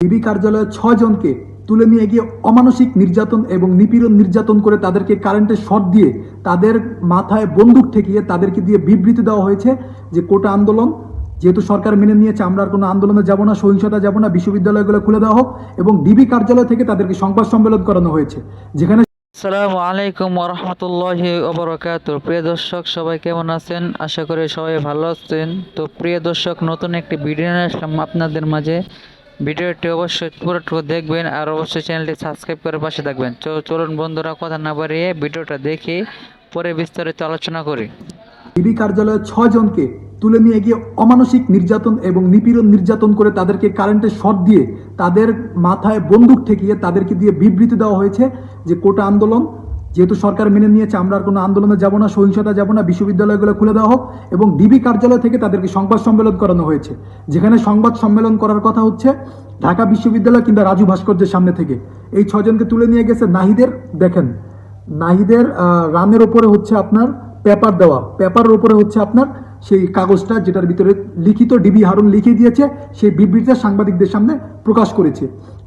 DB কার্যালয়ে ছজনকে তুলে নিয়ে গিয়ে অমানসিক নির্যাতন এবং নিপীড়ন নির্যাতন করে তাদেরকে কারেন্টের শর্ট দিয়ে তাদের মাথায় বন্দুক ঠেকিয়ে তাদেরকে দিয়ে বিবৃতি দেওয়া হয়েছে যে কোটা আন্দোলন, যেহেতু সরকার মেনে নিয়েছে, আমরা আর কোনো আন্দোলনে যাব না, সহিংসতা যাব না, বিশ্ববিদ্যালয়গুলো খুলে দেওয়া হোক এবং ডিবি কার্যালয় থেকে তাদেরকে সংবাদ সম্মেলন করানো হয়েছে, যেখানে আসসালামু আলাইকুম ওরহমতুল্লাহি ওবরাকাত। প্রিয় দর্শক, সবাই কেমন আছেন? আশা করি সবাই ভালো আছেন। তো প্রিয় দর্শক, নতুন একটি ভিডিও নিয়ে আসলাম আপনাদের মাঝে। ভিডিওটি অবশ্যই পুরোটুকু দেখবেন আর অবশ্যই চ্যানেলটি সাবস্ক্রাইব করে পাশে থাকবেন। তো চলুন বন্ধুরা, কথা না বাড়িয়ে ভিডিওটা দেখে, পরে বিস্তারিত আলোচনা করি। ডিবি কার্যালয়ে ছজনকে তুলে নিয়ে গিয়ে অমানসিক নির্যাতন এবং নিপীড়ন নির্যাতন করে তাদেরকে কারেন্টের শর্ট দিয়ে তাদের মাথায় বন্দুক ঠেকিয়ে তাদেরকে দিয়ে বিবৃতি দেওয়া হয়েছে যে কোটা আন্দোলন যেহেতু সরকার মেনে নিয়েছে, আমরা আর কোনো আন্দোলনে যাব না, সহিংসতা যাব না, বিশ্ববিদ্যালয়গুলো খুলে দেওয়া হোক এবং ডিবি কার্যালয় থেকে তাদেরকে সংবাদ সম্মেলন করানো হয়েছে। যেখানে সংবাদ সম্মেলন করার কথা হচ্ছে, ঢাকা বিশ্ববিদ্যালয় কিংবা রাজু ভাস্কর্যের সামনে থেকে। এই ছজনকে তুলে নিয়ে গেছে নাহিদের, দেখেন, নাহিদের রানের ওপরে হচ্ছে আপনার পেপার দেওয়া। পেপারের ওপরে হচ্ছে আপনার সেই কাগজটা যেটার ভিতরে লিখিত ডিবি হারুন লিখে দিয়েছে, সেই বিবৃতিটা সাংবাদিকদের সামনে প্রকাশ করেছে।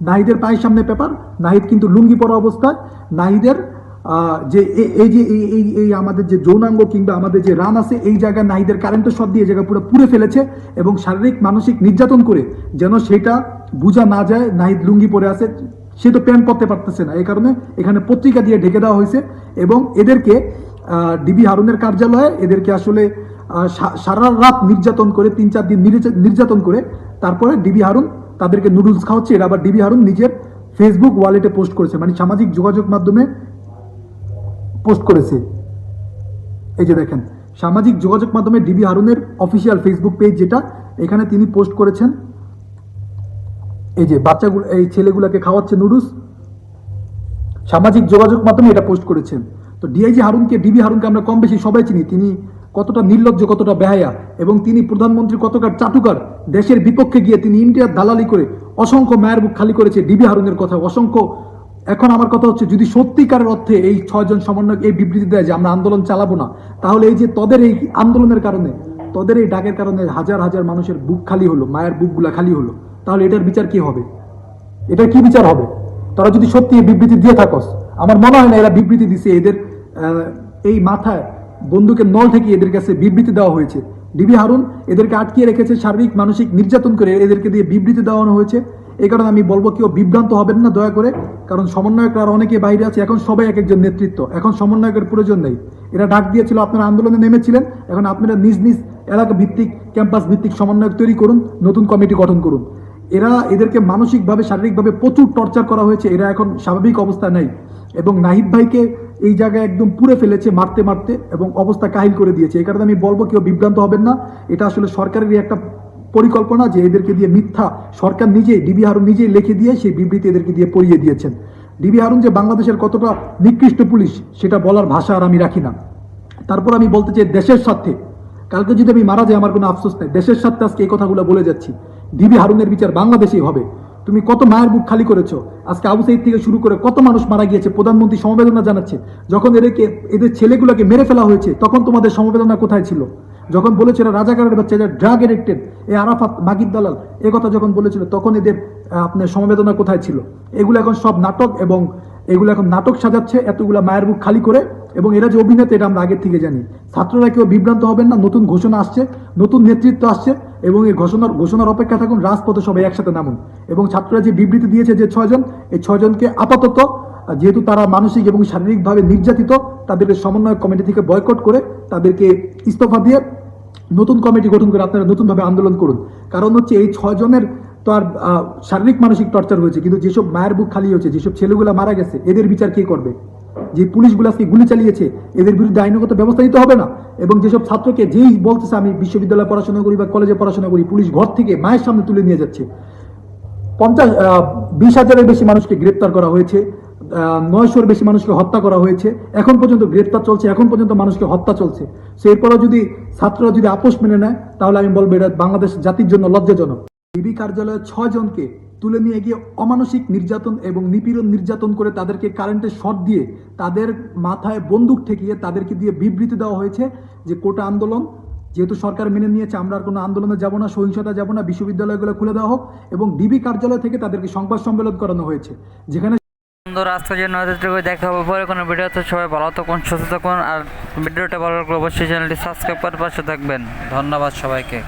নাহিদের পায়ের সামনে পেপার, নাহিদ কিন্তু লুঙ্গি পরা অবস্থায়, নাহিদের যে এই যে, এই এই আমাদের যে যৌনাঙ্গ কিংবা আমাদের যে রান আছে, এই জায়গায় নাহিদের কারেন্টের শট দিয়ে জায়গা পুরো পুড়ে ফেলেছে এবং শারীরিক, মানসিক নির্যাতন করে যেন সেটা বোঝা না যায় নাহিদ লুঙ্গি পরে আছে, সে তো প্যান্ট পরতে পারতেছে না। এই কারণে এখানে পত্রিকা দিয়ে ঢেকে দেওয়া হয়েছে এবং এদেরকে ডিবি হারুনের কার্যালয়ে এদেরকে আসলে সারা রাত নির্যাতন করে, তিন চার দিন নির্যা- নির্যাতন করে তারপরে ডিবি হারুন তাদেরকে নুডলস খাওয়াচ্ছে। এরা আবার ডিবি হারুন নিজের ফেসবুক ওয়ালেটে পোস্ট করেছে। মানে সামাজিক যোগাযোগ মাধ্যমে পোস্ট করেছে। এই যে দেখেন, সামাজিক যোগাযোগ মাধ্যমে ডিবি হারুনের অফিসিয়াল ফেসবুক পেজ যেটা, এখানে তিনি পোস্ট করেছেন। এই যে বাচ্চাগুলো, এই ছেলেগুলোকে খাওয়াচ্ছে নুডলস। সামাজিক যোগাযোগ মাধ্যমে এটা পোস্ট করেছেন। তো ডিআইজি হারুনকে, ডিবি হারুনকে আমরা কম বেশি সবাই চিনি। তিনি কতটা নির্লজ্জ, কতটা বেহায়া, এবং তিনি প্রধানমন্ত্রী কতকার চাটুকার দেশের বিপক্ষে গিয়ে তিনি ইন্ডিয়ার দালালি করে অসংখ্য মায়ের বুক খালি করেছে ডিবি হারুনের কথা। অসংখ্য এখন আমার কথা হচ্ছে, যদি সত্যিকারের অর্থে এই ছয়জন সমন্বয়ক এই বিবৃতি দেয় যে আমরা আন্দোলন চালাবো না, তাহলে এই যে তোদের এই আন্দোলনের কারণে, তোদের এই ডাকের কারণে হাজার হাজার মানুষের বুক খালি হলো, মায়ের বুকগুলা খালি হলো, তাহলে এটার বিচার কি হবে? এটার কি বিচার হবে? তারা যদি সত্যি বিবৃতি দিয়ে থাকস, আমার মনে হয় না এরা বিবৃতি দিছে, এদের এই মাথায় বন্দুকের নল থেকে এদের কাছে বিবৃতি দেওয়া হয়েছে। ডিবি হারুন এদেরকে আটকিয়ে রেখেছে শারীরিক, মানসিক নির্যাতন করে এদেরকে দিয়ে বিবৃতি দেওয়ানো হয়েছে। এই কারণে আমি বলব কেউ বিভ্রান্ত হবেন না, দয়া করে। কারণ সমন্বয়করা আর অনেকে বাইরে আছে, এখন সবাই এক একজন নেতৃত্ব। এখন সমন্বয়কের প্রয়োজন নেই। এরা ডাক দিয়েছিল, আপনারা আন্দোলনে নেমেছিলেন। এখন আপনারা নিজ নিজ এলাকা ভিত্তিক, ক্যাম্পাস ভিত্তিক সমন্বয়ক তৈরি করুন, নতুন কমিটি গঠন করুন। এরা এদেরকে মানসিকভাবে, শারীরিকভাবে প্রচুর টর্চার করা হয়েছে। এরা এখন স্বাভাবিক অবস্থা নেই। এবং নাহিদ ভাইকে এই জায়গায় একদম পুড়ে ফেলেছে মারতে মারতে এবং অবস্থা কাহিল করে দিয়েছে। এই কারণে আমি বলব কেউ বিভ্রান্ত হবেন না। এটা আসলে সরকারেরই একটা পরিকল্পনা যে এদেরকে দিয়ে মিথ্যা সরকার নিজেই ডিবি হারুন নিজেই লিখে দিয়ে সেই বিবৃতি এদেরকে দিয়ে পড়িয়ে দিয়েছেন। ডিবি হারুন যে বাংলাদেশের কতটা নিকৃষ্ট পুলিশ, সেটা বলার ভাষা আর আমি রাখি না। তারপর আমি বলতে চাই দেশের স্বার্থে। কালকে যদি আমি মারা যাই, আমার কোনো আফসোস নেই। দেশের স্বার্থে আজকে এই কথাগুলো বলে যাচ্ছি। ডিবি হারুনের বিচার বাংলাদেশেই হবে। তুমি কত মায়ের বুক খালি করেছ? আজকে আবু সাইদ থেকে শুরু করে কত মানুষ মারা গিয়েছে? প্রধানমন্ত্রী সমবেদনা জানাচ্ছে। যখন এদেরকে, এদের ছেলেগুলোকে মেরে ফেলা হয়েছে, তখন তোমাদের সমবেদনা কোথায় ছিল? যখন বলেছিল রাজাকারের বাচ্চা এরা ড্রাগ এডিক্টেড এই আরাফাত মাগিদ দালাল, এ কথা যখন বলেছিল তখন এদের আপনার সমবেদনা কোথায় ছিল? এগুলো এখন সব নাটক এবং এগুলো এখন নাটক সাজাচ্ছে, এতগুলা মায়ের বুক খালি করে এবং এরা যে অভিনেতা, এটা আমরা আগের থেকে জানি। ছাত্ররা কেউ বিভ্রান্ত হবেন না, নতুন ঘোষণা আসছে, নতুন নেতৃত্ব আসছে এবং এই ঘোষণার ঘোষণার অপেক্ষা থাকুন, রাজপথে সবাই একসাথে নামুন। এবং ছাত্ররা যে বিবৃতি দিয়েছে যে ছয়জন, এই ছয়জনকে আপাতত যেহেতু তারা মানসিক এবং শারীরিকভাবে নির্যাতিত তাদেরকে সমন্বয় কমিটি থেকে বয়কট করে তাদেরকে ইস্তফা দিয়ে নতুন কমিটি গঠন করে আপনারা নতুনভাবে আন্দোলন করুন। কারণ হচ্ছে এই ছয়জনের তো আর শারীরিক মানসিক টর্চার হয়েছে কিন্তু যেসব মায়ের বুক খালি হয়েছে যেসব ছেলেগুলো মারা গেছে, এদের বিচার কে করবে? যে পুলিশগুলো আজকে গুলি চালিয়েছে, এদের বিরুদ্ধে আইনগত ব্যবস্থা নিতে হবে না। এবং যেসব ছাত্রকে যেই বলতেছে, আমি বিশ্ববিদ্যালয়ে পড়াশোনা করি বা কলেজে পড়াশোনা করি, পুলিশ ঘর থেকে মায়ের সামনে তুলে নিয়ে যাচ্ছে। পঞ্চাশ বিশ হাজারের বেশি মানুষকে গ্রেপ্তার করা হয়েছে। নয়শোর বেশি মানুষকে হত্যা করা হয়েছে। এখন পর্যন্ত গ্রেপ্তার চলছে, এখন পর্যন্ত মানুষকে হত্যা চলছে। সো এরপরও যদি ছাত্ররা যদি আপোষ মেনে নেয়, তাহলে আমি বলব এটা বাংলাদেশ জাতির জন্য লজ্জাজনক। ডিবি কার্যালয়ে ছজনকে তুলে নিয়ে গিয়ে অমানসিক নির্যাতন এবং নিপীড়ন নির্যাতন করে তাদেরকে কারেন্টের শট দিয়ে তাদের মাথায় বন্দুক ঠেকিয়ে তাদেরকে দিয়ে বিবৃতি দেওয়া হয়েছে যে কোটা আন্দোলন, যেহেতু সরকার মেনে নিয়েছে, আমরা আর কোনো আন্দোলনে যাব না, সহিংসতা যাব না, বিশ্ববিদ্যালয়গুলো খুলে দেওয়া হোক এবং ডিবি কার্যালয় থেকে তাদেরকে সংবাদ সম্মেলন করানো হয়েছে, যেখানে বন্ধুরা আজকে যে নজরটুকু দেখা হবে পরে কোনো ভিডিওতে সবাই ভালো থাকুন, সুস্থ থাকুন, আর ভিডিওটা ভালো লাগলে অবশ্যই চ্যানেলটি সাবস্ক্রাইব করে পাশে থাকবেন। ধন্যবাদ সবাইকে।